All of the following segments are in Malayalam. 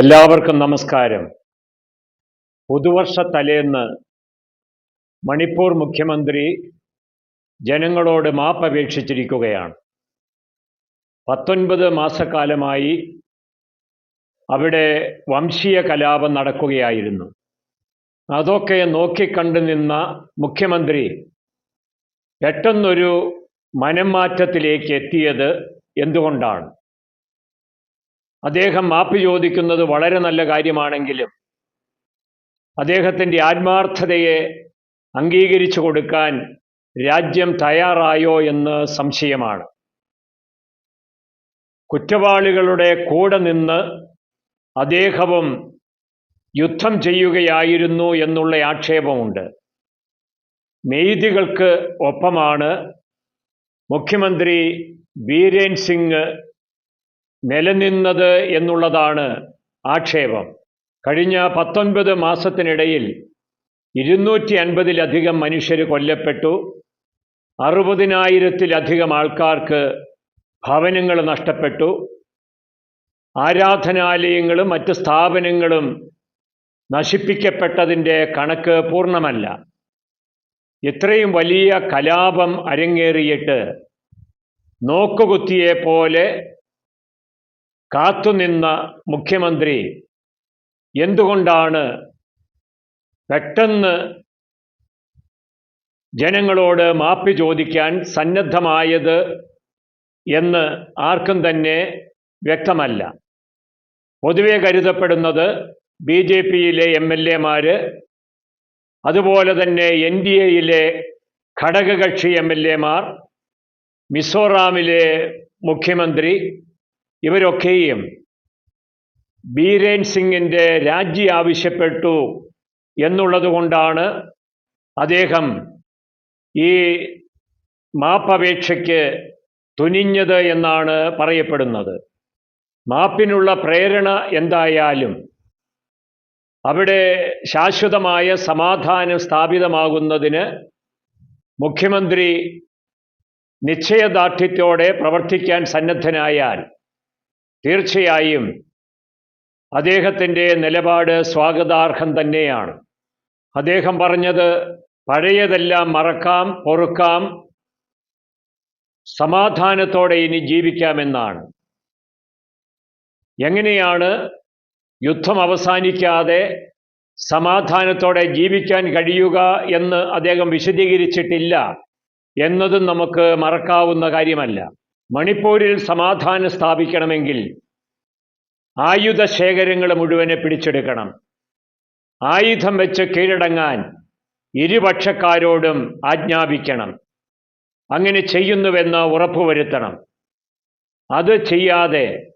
എല്ലാവർക്കും നമസ്കാരം. പുതുവർഷ തലേന്ന് മണിപ്പൂർ മുഖ്യമന്ത്രി ജനങ്ങളോട് മാപ്പപേക്ഷിച്ചിരിക്കുകയാണ്. പത്തൊൻപത് മാസക്കാലമായി അവിടെ വംശീയ കലാപം നടക്കുകയായിരുന്നു. അതൊക്കെ നോക്കിക്കണ്ടു നിന്ന മുഖ്യമന്ത്രി പെട്ടെന്നൊരു മനംമാറ്റത്തിലേക്ക് എത്തിയത് എന്തുകൊണ്ടാണ്? അദ്ദേഹം മാപ്പ് ചോദിക്കുന്നത് വളരെ നല്ല കാര്യമാണെങ്കിലും അദ്ദേഹത്തിന്റെ ആത്മാർത്ഥതയെ അംഗീകരിച്ചു കൊടുക്കാൻ രാജ്യം തയ്യാറായോ എന്ന് സംശയമാണ്. കുറ്റവാളികളുടെ കൂടെ നിന്ന് അദ്ദേഹവും യുദ്ധം ചെയ്യുകയായിരുന്നു എന്നുള്ള ആക്ഷേപമുണ്ട്. മെയ്തികൾക്ക് ഒപ്പമാണ്. മുഖ്യമന്ത്രി ബീരേൻ സിംഗ് നിലനിന്നത് എന്നുള്ളതാണ് ആക്ഷേപം. കഴിഞ്ഞ പത്തൊൻപത് മാസത്തിനിടയിൽ ഇരുന്നൂറ്റി അൻപതിലധികം മനുഷ്യർ കൊല്ലപ്പെട്ടു. അറുപതിനായിരത്തിലധികം ആൾക്കാർക്ക് ഭവനങ്ങൾ നഷ്ടപ്പെട്ടു. ആരാധനാലയങ്ങളും മറ്റ് സ്ഥാപനങ്ങളും നശിപ്പിക്കപ്പെട്ടതിന്റെ കണക്ക് പൂർണമല്ല. ഇത്രയും വലിയ കലാപം അരങ്ങേറിയിട്ട് നോക്കുകുത്തിയെ പോലെ കാത്തുനിന്ന മുഖ്യമന്ത്രി എന്തുകൊണ്ടാണ് പെട്ടെന്ന് ജനങ്ങളോട് മാപ്പ് ചോദിക്കാൻ സന്നദ്ധമായത് എന്ന് ആർക്കും തന്നെ വ്യക്തമല്ല. പൊതുവെ കരുതപ്പെടുന്നത് ബി ജെ പിയിലെ എം എൽ എമാർ അതുപോലെ തന്നെ എൻ ഡി എയിലെ ഘടകകക്ഷി എം എൽ എമാർ മിസോറാമിലെ മുഖ്യമന്ത്രി ഇവരൊക്കെയും ബീരേൻ സിംഗിന്റെ രാജി ആവശ്യപ്പെട്ടു എന്നുള്ളത് കൊണ്ടാണ് അദ്ദേഹം ഈ മാപ്പപേക്ഷയ്ക്ക് തുനിഞ്ഞത് എന്നാണ് പറയപ്പെടുന്നത്. മാപ്പിനുള്ള പ്രേരണ എന്തായാലും അവിടെ ശാശ്വതമായ സമാധാനം സ്ഥാപിതമാകുന്നതിന് മുഖ്യമന്ത്രി നിശ്ചയദാർഢ്യത്തോടെ പ്രവർത്തിക്കാൻ സന്നദ്ധനായാൽ തീർച്ചയായും അദ്ദേഹത്തിന്റെ നിലപാട് സ്വാഗതാർഹം തന്നെയാണ്. അദ്ദേഹം പറഞ്ഞത് പഴയതെല്ലാം മറക്കാം പൊറുക്കാം സമാധാനത്തോടെ ഇനി ജീവിക്കാമെന്നാണ്. എങ്ങനെയാണ് യുദ്ധം അവസാനിക്കാതെ സമാധാനത്തോടെ ജീവിക്കാൻ കഴിയുക എന്ന് അദ്ദേഹം വിശദീകരിച്ചിട്ടില്ല എന്നതും നമുക്ക് മറക്കാവുന്ന കാര്യമല്ല. മണിപ്പൂരിൽ സമാധാനം സ്ഥാപിക്കണമെങ്കിൽ ആയുധ ശേഖരങ്ങൾ മുഴുവനെ പിടിച്ചെടുക്കണം. ആയുധം വെച്ച് കീഴടങ്ങാൻ ഇരുപക്ഷക്കാരോടും ആജ്ഞാപിക്കണം. അങ്ങനെ ചെയ്യുന്നുവെന്ന് ഉറപ്പുവരുത്തണം. അത് ചെയ്യാതെ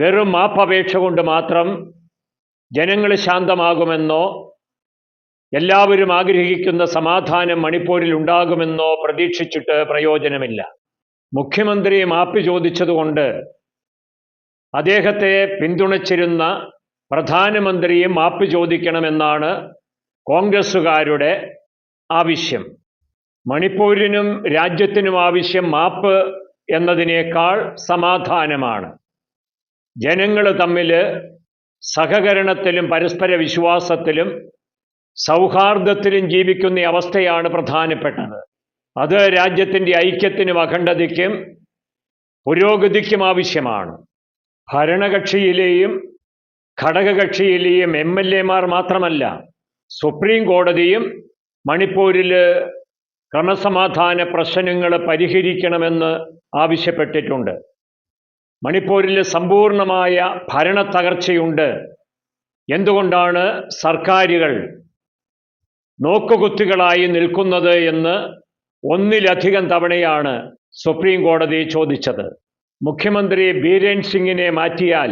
വെറും മാപ്പപേക്ഷ കൊണ്ട് മാത്രം ജനങ്ങൾ ശാന്തമാകുമെന്നോ എല്ലാവരും ആഗ്രഹിക്കുന്ന സമാധാനം മണിപ്പൂരിൽ ഉണ്ടാകുമെന്നോ പ്രതീക്ഷിച്ചിട്ട് പ്രയോജനമില്ല. മുഖ്യമന്ത്രി മാപ്പ് ചോദിച്ചതുകൊണ്ട് അദ്ദേഹത്തെ പിന്തുണച്ചിരുന്ന പ്രധാനമന്ത്രിയെ മാപ്പ് ചോദിക്കണമെന്നാണ് കോൺഗ്രസ്സുകാരുടെ ആവശ്യം. മണിപ്പൂരിനും രാജ്യത്തിനും ആവശ്യം മാപ്പ് എന്നതിനേക്കാൾ സമാധാനമാണ്. ജനങ്ങൾ തമ്മിൽ സഹകരണത്തിലും പരസ്പര വിശ്വാസത്തിലും സൗഹാർദ്ദത്തിലും ജീവിക്കുന്ന അവസ്ഥയാണ് പ്രധാനപ്പെട്ടത്. അത് രാജ്യത്തിന്റെ ഐക്യത്തിനും അഖണ്ഡതയ്ക്കും പുരോഗതിക്കും ആവശ്യമാണ്. ഭരണകക്ഷിയിലെയും ഘടകകക്ഷിയിലെയും എം എൽ എമാർ മാത്രമല്ല സുപ്രീം കോടതിയും മണിപ്പൂരിൽ ക്രമസമാധാന പ്രശ്നങ്ങൾ പരിഹരിക്കണമെന്ന് ആവശ്യപ്പെട്ടിട്ടുണ്ട്. മണിപ്പൂരിൽ സമ്പൂർണമായ ഭരണ തകർച്ചയുണ്ട് എന്തുകൊണ്ടാണ് സർക്കാരുകൾ നോക്കുകുത്തികളായി നിൽക്കുന്നത് എന്ന് ഒന്നിലധികം തവണയാണ് സുപ്രീം കോടതി ചോദിച്ചത്. മുഖ്യമന്ത്രി ബീരേൻ സിംഗിനെ മാറ്റിയാൽ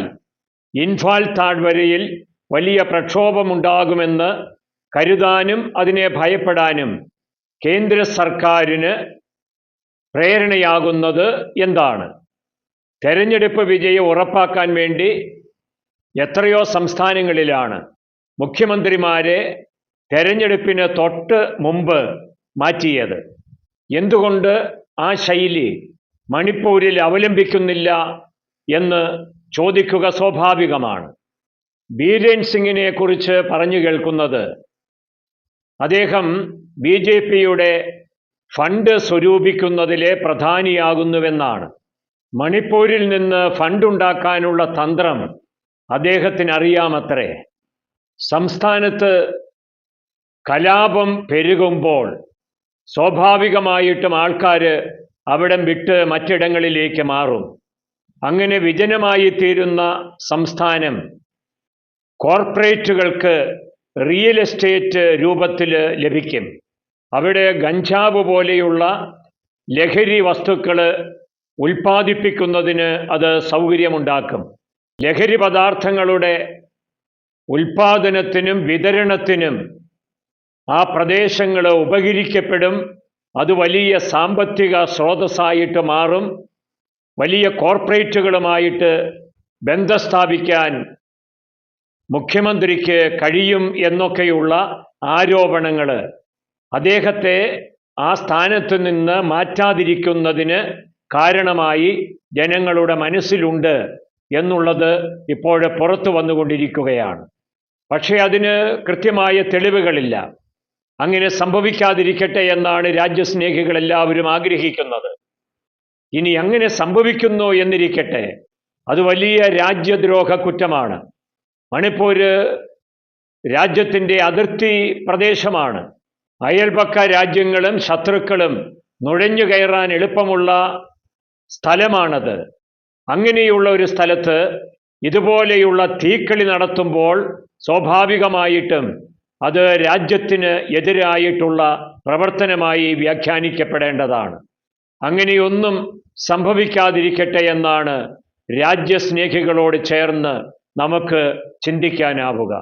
ഇൻഫാൽ താഴ്വരയിൽ വലിയ പ്രക്ഷോഭമുണ്ടാകുമെന്ന് കരുതാനും അതിനെ ഭയപ്പെടാനും കേന്ദ്ര സർക്കാരിന് പ്രേരണയാകുന്നത് എന്താണ്? തെരഞ്ഞെടുപ്പ് വിജയം ഉറപ്പാക്കാൻ വേണ്ടി എത്രയോ സംസ്ഥാനങ്ങളിലാണ് മുഖ്യമന്ത്രിമാരെ തെരഞ്ഞെടുപ്പിന് തൊട്ട് മുമ്പ് മാറ്റിയത്. എന്തുകൊണ്ട് ആ ശൈലി മണിപ്പൂരിൽ അവലംബിക്കുന്നില്ല എന്ന് ചോദിക്കുക സ്വാഭാവികമാണ്. ബീരേൻ സിംഗിനെ കുറിച്ച് പറഞ്ഞു കേൾക്കുന്നത് അദ്ദേഹം ബി ജെ പിയുടെ ഫണ്ട് സ്വരൂപിക്കുന്നതിലെ പ്രധാനിയാകുന്നുവെന്നാണ്. മണിപ്പൂരിൽ നിന്ന് ഫണ്ടുണ്ടാക്കാനുള്ള തന്ത്രം അദ്ദേഹത്തിന് അറിയാമത്രേ സംസ്ഥാനത്ത് കലാപം പെരുകുമ്പോൾ സ്വാഭാവികമായിട്ടും ആൾക്കാർ അവിടം വിട്ട് മറ്റിടങ്ങളിലേക്ക് മാറും. അങ്ങനെ വിജനമായി തീരുന്ന സംസ്ഥാനം കോർപ്പറേറ്റുകൾക്ക് റിയൽ എസ്റ്റേറ്റ് രൂപത്തിൽ ലഭിക്കും. അവിടെ ഗഞ്ചാവ് പോലെയുള്ള ലഹരി വസ്തുക്കൾ ഉൽപ്പാദിപ്പിക്കുന്നതിന് അത് സൗകര്യമുണ്ടാക്കും. ലഹരി പദാർത്ഥങ്ങളുടെ ഉൽപാദനത്തിനും വിതരണത്തിനും ആ പ്രദേശങ്ങൾ ഉപകരിക്കപ്പെടും. അത് വലിയ സാമ്പത്തിക സ്രോതസ്സായിട്ട് മാറും. വലിയ കോർപ്പറേറ്റുകളുമായിട്ട് ബന്ധം സ്ഥാപിക്കാൻ മുഖ്യമന്ത്രിക്ക് കഴിയും എന്നൊക്കെയുള്ള ആരോപണങ്ങൾ അദ്ദേഹത്തെ ആ സ്ഥാനത്ത് നിന്ന് മാറ്റാതിരിക്കുന്നതിന് കാരണമായി ജനങ്ങളുടെ മനസ്സിലുണ്ട് എന്നുള്ളത് ഇപ്പോഴെ പുറത്തു വന്നുകൊണ്ടിരിക്കുകയാണ്. പക്ഷേ അതിന് കൃത്യമായ തെളിവുകളില്ല. അങ്ങനെ സംഭവിക്കാതിരിക്കട്ടെ എന്നാണ് രാജ്യസ്നേഹികൾ എല്ലാവരും ആഗ്രഹിക്കുന്നത്. ഇനി അങ്ങനെ സംഭവിക്കുന്നു എന്നിരിക്കട്ടെ അത് വലിയ രാജ്യദ്രോഹ കുറ്റമാണ്. മണിപ്പൂര് രാജ്യത്തിന്റെ അതിർത്തി പ്രദേശമാണ്. അയൽപക്ക രാജ്യങ്ങളും ശത്രുക്കളും നുഴഞ്ഞു കയറാൻ എളുപ്പമുള്ള സ്ഥലമാണത്. അങ്ങനെയുള്ള ഒരു സ്ഥലത്ത് ഇതുപോലെയുള്ള തീക്കളി നടത്തുമ്പോൾ സ്വാഭാവികമായിട്ടും അത് രാജ്യത്തിന് എതിരായിട്ടുള്ള പ്രവർത്തനമായി വ്യാഖ്യാനിക്കപ്പെടേണ്ടതാണ്. അങ്ങനെയൊന്നും സംഭവിക്കാതിരിക്കട്ടെ എന്നാണ് രാജ്യസ്നേഹികളോട് ചേർന്ന് നമുക്ക് ചിന്തിക്കാനാവുക.